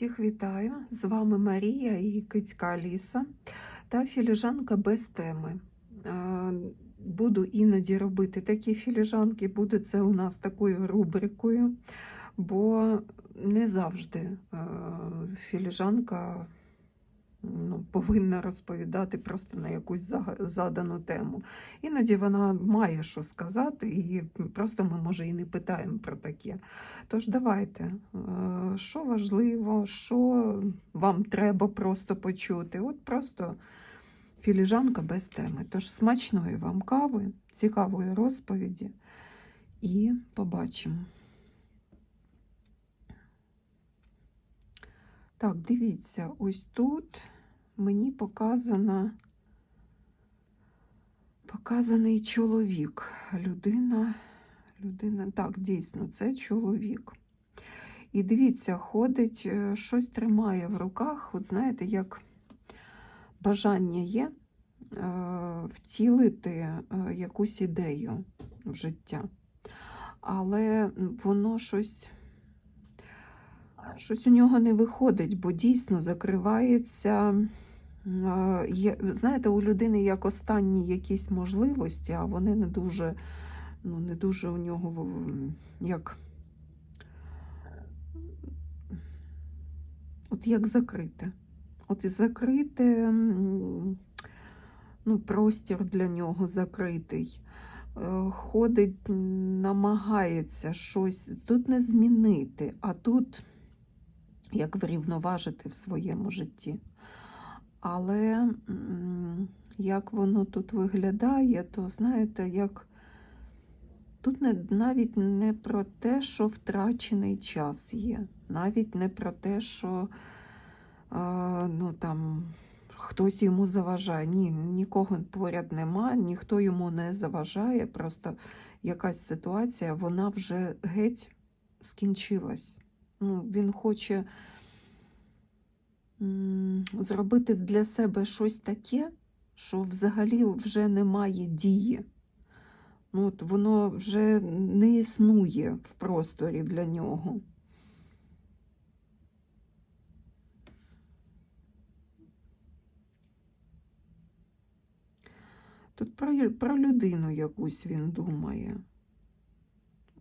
Всіх вітаю! З вами Марія і Кицька Аліса та філіжанка без теми. Е, Буду іноді робити такі філіжанки, буде це у нас такою рубрикою, бо не завжди е, філіжанка ну, повинна розповідати просто на якусь задану тему. Іноді вона має що сказати, і просто ми, може, і не питаємо про таке. Тож давайте, е, що важливо, що вам треба просто почути. От просто філіжанка без теми. Тож смачної вам кави, цікавої розповіді і побачимо. Так, дивіться, ось тут мені показана, показаний чоловік. Людина, людина, так, дійсно, це чоловік. І дивіться, ходить, е, щось тримає в руках. От знаєте, як бажання є е, втілити е, якусь ідею в життя. Але воно щось, щось у нього не виходить, бо дійсно закривається. Знаєте, у людини як останні якісь можливості, а вони не дуже, ну, не дуже у нього як. От як закрите. От і закрите, ну, простір для нього закритий. Е, Ходить, намагається щось тут не змінити, а тут як врівноважити в своєму житті. Але як воно тут виглядає, то знаєте, як тут не, навіть не про те, що втрачений час є, навіть не про те, що а, ну, там, хтось йому заважає. Ні, нікого поряд нема, ніхто йому не заважає. Просто якась ситуація, вона вже геть скінчилась. Ну, він хоче зробити для себе щось таке, що взагалі вже немає дії. Ну, от воно вже не існує в просторі для нього. Тут про, про людину якусь він думає.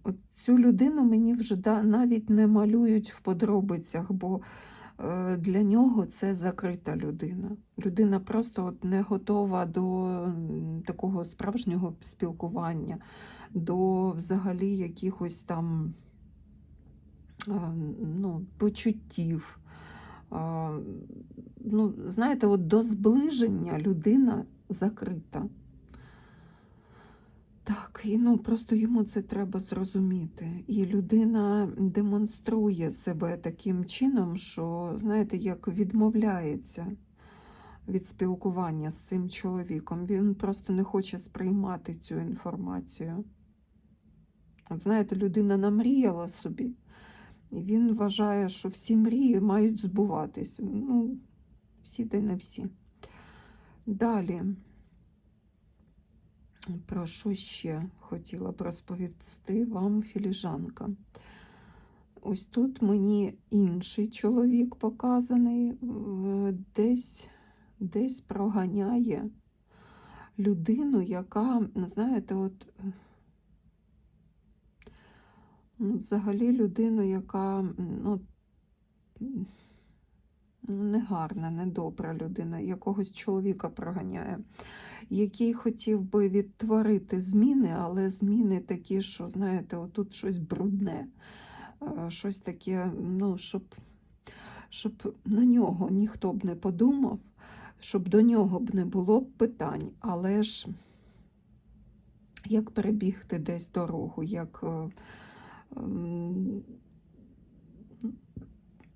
От цю людину мені вже навіть не малюють в подробицях, бо е, для нього це закрита людина. Людина просто от не готова до такого справжнього спілкування, до взагалі якихось там е, ну, почуттів. Ну, знаєте, от до зближення людина закрита. Так, і ну просто йому це треба зрозуміти. І людина демонструє себе таким чином, що, знаєте, як відмовляється від спілкування з цим чоловіком. Він просто не хоче сприймати цю інформацію. От знаєте, людина намріяла собі, і він вважає, що всі мрії мають збуватись. Ну, всі та й не всі. Далі. Про що ще хотіла б розповісти вам філіжанка. Ось тут мені інший чоловік показаний, е, десь, десь проганяє людину, яка, знаєте, от взагалі людину, яка ну, негарна, недобра людина, якогось чоловіка проганяє який хотів би відтворити зміни, але зміни такі, що, знаєте, отут щось брудне, е, щось таке, ну, щоб, щоб на нього ніхто б не подумав, щоб до нього б не було питань, але ж як перебігти десь дорогу, як е, ем,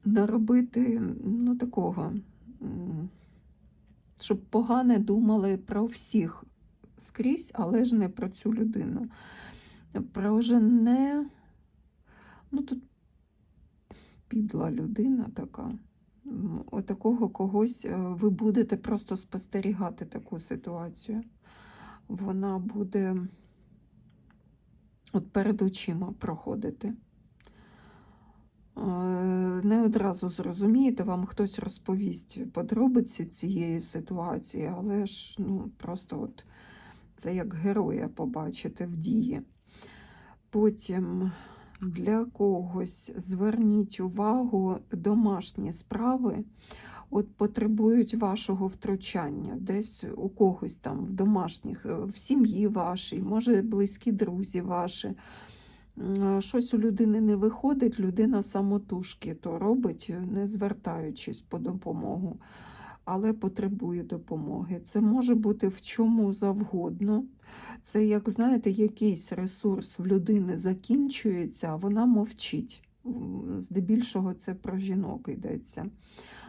наробити ну, такого. Щоб погане думали про всіх скрізь, але ж не про цю людину. Про жене, ну тут підла людина така. Отакого когось е, ви будете просто спостерігати таку ситуацію. Вона буде от перед очима проходити. Не одразу зрозумієте, вам хтось розповість подробиці цієї ситуації, але ж ну, просто от це як героя побачити в дії. Потім для когось зверніть увагу домашні справи от потребують вашого втручання, десь у когось там в домашніх, е, в сім'ї вашій, може близькі друзі ваші. Щось у людини не виходить, людина самотужки то робить, е, не звертаючись по допомогу, але потребує допомоги. Це може бути в чому завгодно. Це, як знаєте, якийсь ресурс в людини закінчується, а вона мовчить. Здебільшого це про жінок йдеться.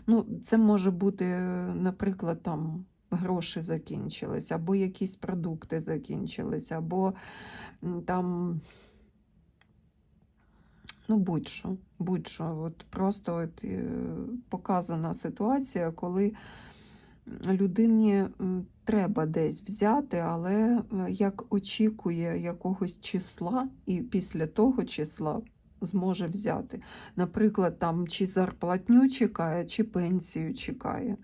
Ну, це може бути, е, наприклад, там гроші закінчились, або якісь продукти закінчились, або там, ну, будь-що, будь-що. От просто от, е, показана ситуація, коли людині треба десь взяти, але е, як очікує якогось числа, і після того числа зможе взяти. Наприклад, там чи зарплатню чекає, чи пенсію чекає.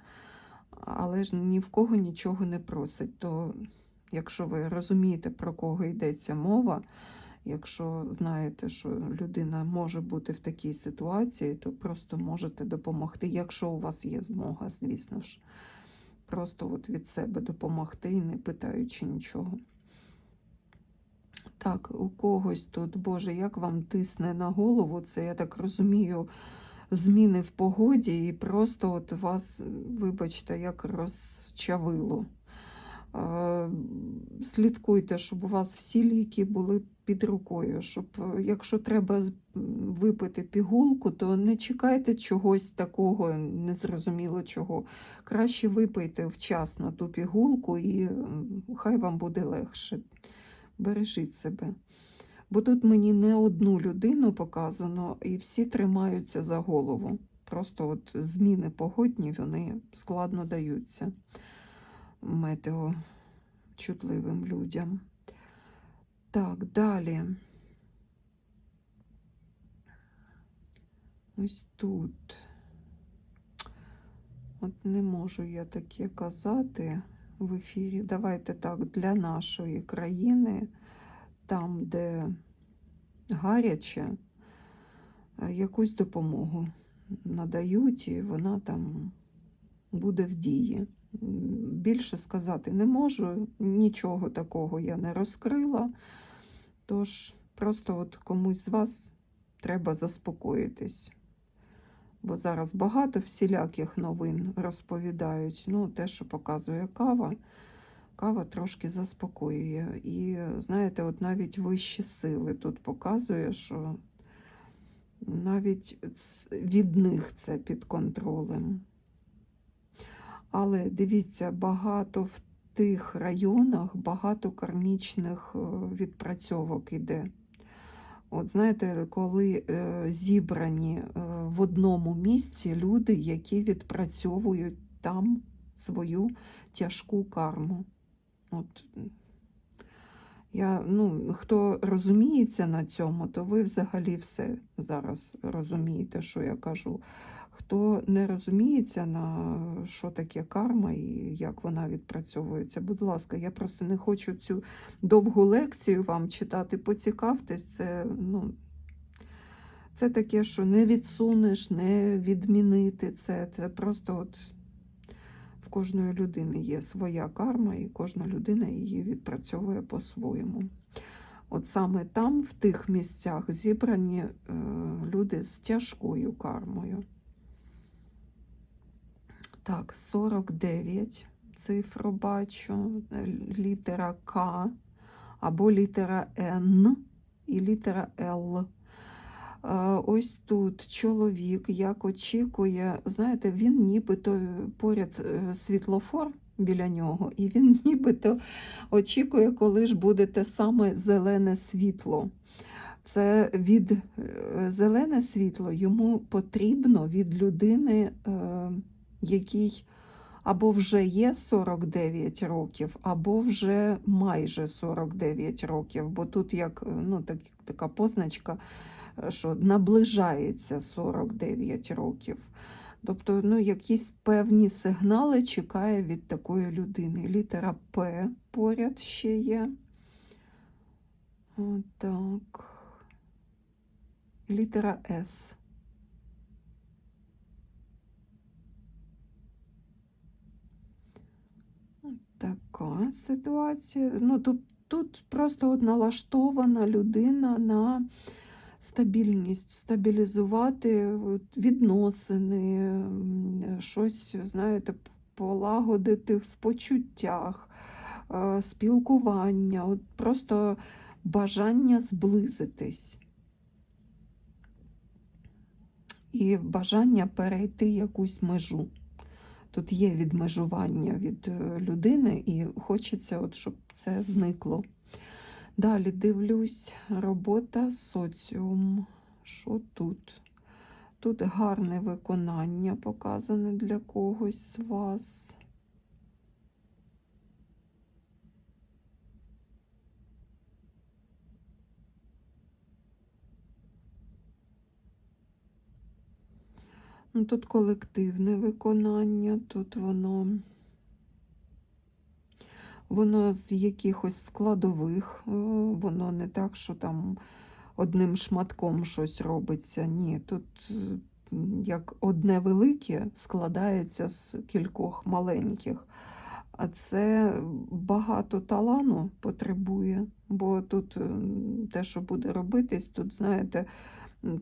Але ж ні в кого нічого не просить. То, якщо ви розумієте, про кого йдеться мова, якщо знаєте, що людина може бути в такій ситуації, то просто можете допомогти, якщо у вас є змога, звісно ж. Просто от від себе допомогти, не питаючи нічого. Так, у когось тут, Боже, як вам тисне на голову, це, я так розумію, зміни в погоді, і просто от вас, вибачте, як розчавило. Е, Слідкуйте, щоб у вас всі ліки були під рукою, щоб е, якщо треба випити пігулку, то не чекайте чогось такого, незрозуміло чого. Краще випийте вчасно ту пігулку, і хай вам буде легше. Бережіть себе. Бо тут мені не одну людину показано, і всі тримаються за голову. Просто от зміни погодні вони складно даються метеочутливим людям. Так, далі. Ось тут. От не можу я таке казати в ефірі. Давайте так, для нашої країни, там, де гаряче, е, якусь допомогу надають, і вона там буде в дії. Більше сказати не можу, нічого такого я не розкрила. Тож просто от комусь з вас треба заспокоїтись. Бо зараз багато всіляких новин розповідають. Ну, те, що показує кава, кава трошки заспокоює. І знаєте, от навіть вищі сили тут показує, що навіть від них це під контролем. Але дивіться, багато в тих районах багато кармічних е, відпрацьовок іде. От знаєте, коли е, зібрані е, в одному місці люди, які відпрацьовують там свою тяжку карму. От, я, ну, хто розуміється на цьому, то ви взагалі все зараз розумієте, що я кажу. Хто не розуміється на що таке карма і як вона відпрацьовується, будь ласка, я просто не хочу цю довгу лекцію вам читати. Поцікавтесь, це, ну, це таке, що не відсунеш, не відмінити це. Це просто от в кожної людини є своя карма, і кожна людина її відпрацьовує по-своєму. От саме там, в тих місцях, зібрані е, люди з тяжкою кармою. Так, 49 цифру бачу, е, літера К або літера Н і літера Л. Е, Ось тут чоловік як очікує, знаєте, він нібито поряд е, світлофор біля нього, і він нібито очікує, коли ж буде те саме зелене світло. Це від зелене світло йому потрібно від людини, якій або вже є 49 років, або вже майже 49 років. Бо тут як ну, так, така позначка що наближається 49 років. Тобто, ну, якісь певні сигнали чекає від такої людини. Літера П поряд ще є. Отак. Літера С. Така ситуація. Ну, тут, тут просто от налаштована людина на стабільність, стабілізувати відносини, щось, знаєте, полагодити в почуттях, е, спілкування, от просто бажання зблизитись. І бажання перейти якусь межу. Тут є відмежування від е, людини, і хочеться, от, щоб це зникло. Далі дивлюсь, робота соціум. Що тут? Тут гарне виконання показане для когось з вас. Тут колективне виконання, тут воно, воно з якихось складових, е, воно не так, що там одним шматком щось робиться. Ні, тут е, як одне велике складається з кількох маленьких. А це багато талану потребує, бо тут е, те, що буде робитись, тут, знаєте,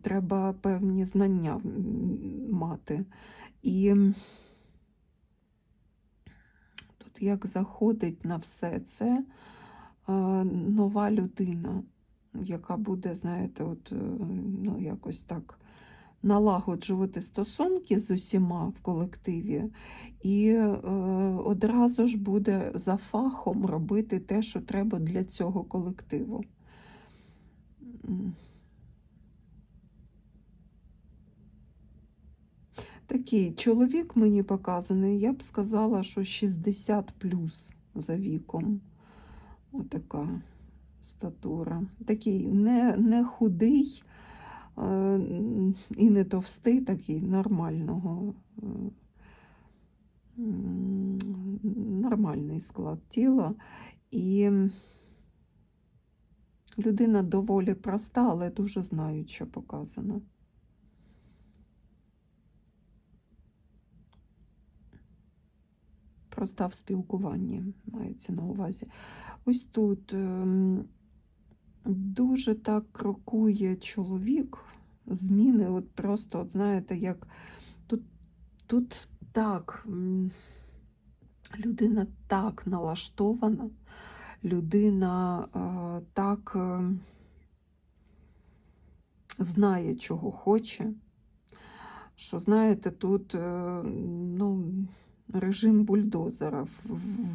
треба певні знання мати. І тут як заходить на все це е, нова людина, яка буде, знаєте, от, е, ну, якось так налагоджувати стосунки з усіма в колективі, і е, одразу ж буде за фахом робити те, що треба для цього колективу. Такий чоловік мені показаний, я б сказала, що 60 плюс за віком. Отака статура. Такий не, не худий е, і не товстий, такий нормального. е, Нормальний склад тіла. І людина доволі проста, але дуже знаюча показана. Проста в спілкуванні мається на увазі. Ось тут ем, дуже так крокує чоловік, зміни, от просто, от знаєте, як тут, тут так, людина так налаштована, людина е, так е, знає, чого хоче, що, знаєте, тут е, ну, режим бульдозера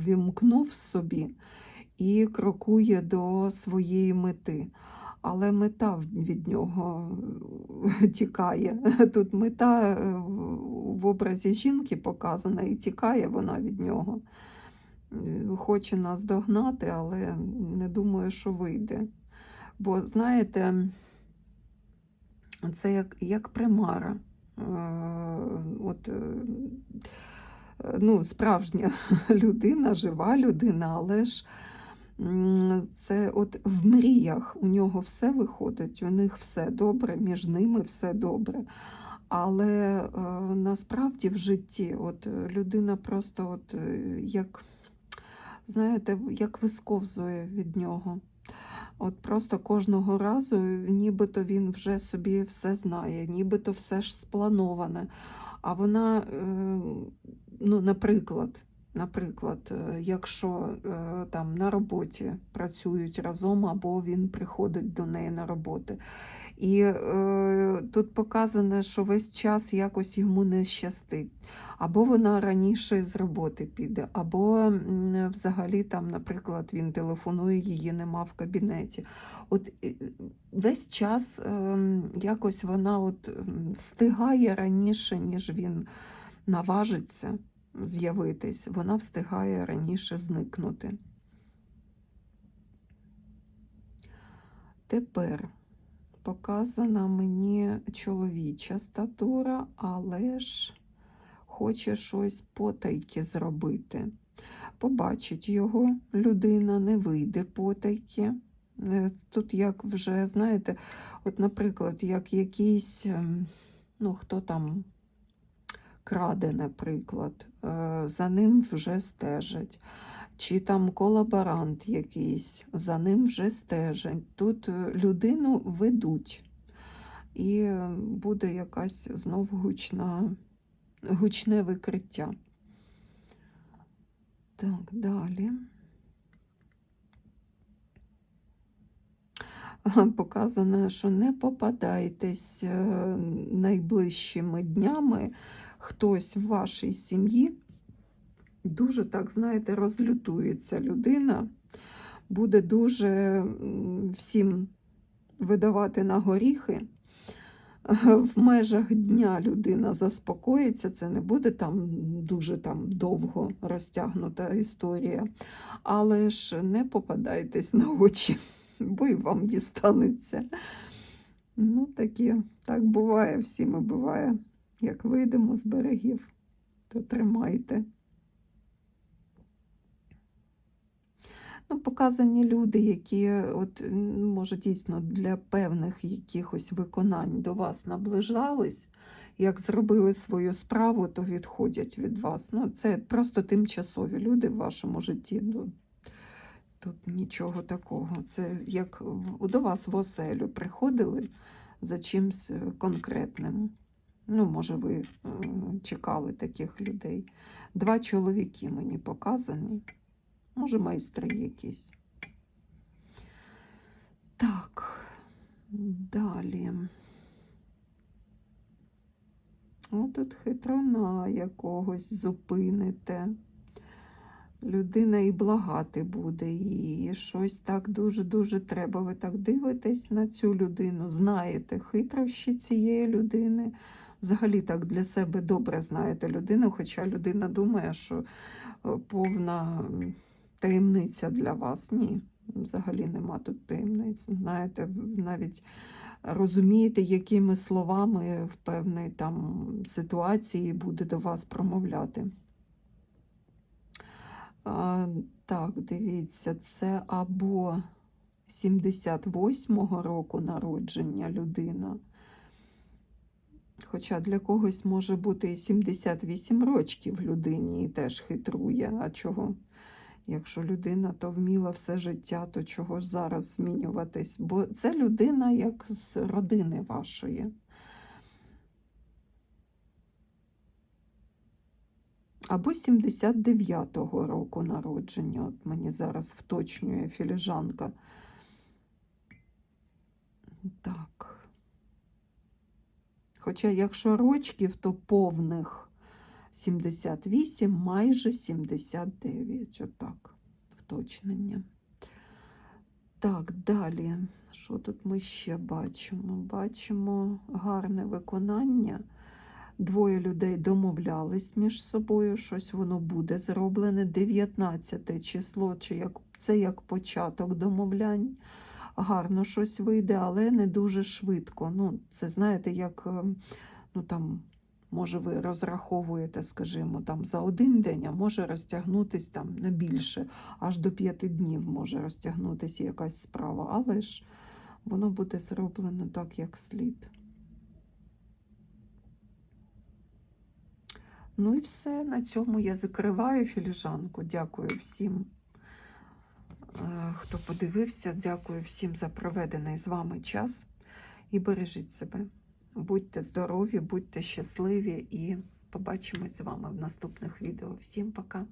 ввімкнув собі і крокує до своєї мети. Але мета від нього е, тікає. Тут мета е, в- образі жінки показана і тікає вона від нього. Е, Хоче нас догнати, але не думаю, що вийде. Бо, знаєте, це як, як примара. От, ну, справжня людина, жива людина, але ж це от в мріях у нього все виходить, у них все добре, між ними все добре. Але е, насправді в житті от людина просто от, е, як, знаєте, як висковзує від нього. От просто кожного разу, нібито він вже собі все знає, нібито все ж сплановане. А вона, е, ну, наприклад, наприклад, е, якщо е, там на роботі працюють разом, або він приходить до неї на роботу. І е, тут показано, що весь час якось йому не щастить. Або вона раніше з роботи піде, або взагалі там, наприклад, він телефонує, її нема в кабінеті. От е, весь час ем, якось вона от встигає раніше, ніж він наважиться з'явитись, вона встигає раніше зникнути. Тепер показана мені чоловіча статура, але ж хоче щось потайки зробити. Побачить його людина, не вийде потайки. Е, Тут як вже, знаєте, от, наприклад, як якийсь, ем, ну, хто там краде, наприклад, е, за ним вже стежать. Чи там колаборант якийсь, за ним вже стежать. Тут е, людину ведуть, і буде якась знов гучна, гучне викриття. Так, далі. Показано, що не попадайтесь е, найближчими днями. Хтось в вашій сім'ї дуже, так, знаєте, розлютується людина, буде дуже всім видавати на горіхи. В межах дня людина заспокоїться, це не буде там дуже там довго розтягнута історія. Але ж не попадайтесь на очі, бо і вам дістанеться. Ну, такі, так буває, всіми буває. Як вийдемо з берегів, то тримайте. Ну, показані люди, які, от, може, дійсно для певних якихось виконань до вас наближались, як зробили свою справу, то відходять від вас. Ну, це просто тимчасові люди в вашому житті. Ну, тут нічого такого. Це як до вас в оселю приходили за чимсь е, конкретним. Ну, може, ви е, чекали таких людей. Два чоловіки мені показані. Може, майстри якісь. Так, далі. О, тут хитрона якогось зупините. Людина і благати буде, і щось так дуже-дуже треба. Ви так дивитесь на цю людину, знаєте хитрощі цієї людини. Взагалі так для себе добре знаєте людину, хоча людина думає, що е, повна таємниця для вас. Ні, взагалі нема тут таємниць. Знаєте, навіть розумієте, якими словами в певній там ситуації буде до вас промовляти. А, так, дивіться, це або 78-го року народження людина. Хоча для когось може бути і 78 років людині і теж хитрує. А чого? Якщо людина то вміла все життя, то чого ж зараз змінюватись? Бо це людина як з родини вашої. Або 79-го року народження. От мені зараз вточнює філіжанка. Так. Хоча, якщо рочків, то повних 78, майже 79. Отак, вточнення. Так, далі. Що тут ми ще бачимо? Бачимо гарне виконання. Двоє людей домовлялись між собою, щось воно буде зроблене. 19 число, чи як, це як початок домовлянь. Гарно щось вийде, але не дуже швидко. Ну, це знаєте, як е, ну, там, може, ви розраховуєте, скажімо, там, за один день, а може розтягнутись там на більше, аж до п'яти днів може розтягнутися якась справа, але ж воно буде зроблено так, як слід. Ну і все. На цьому я закриваю філіжанку. Дякую всім, е, хто подивився. Дякую всім за проведений з вами час. І бережіть себе. Будьте здорові, будьте щасливі і побачимось з вами в наступних відео. Всім пока!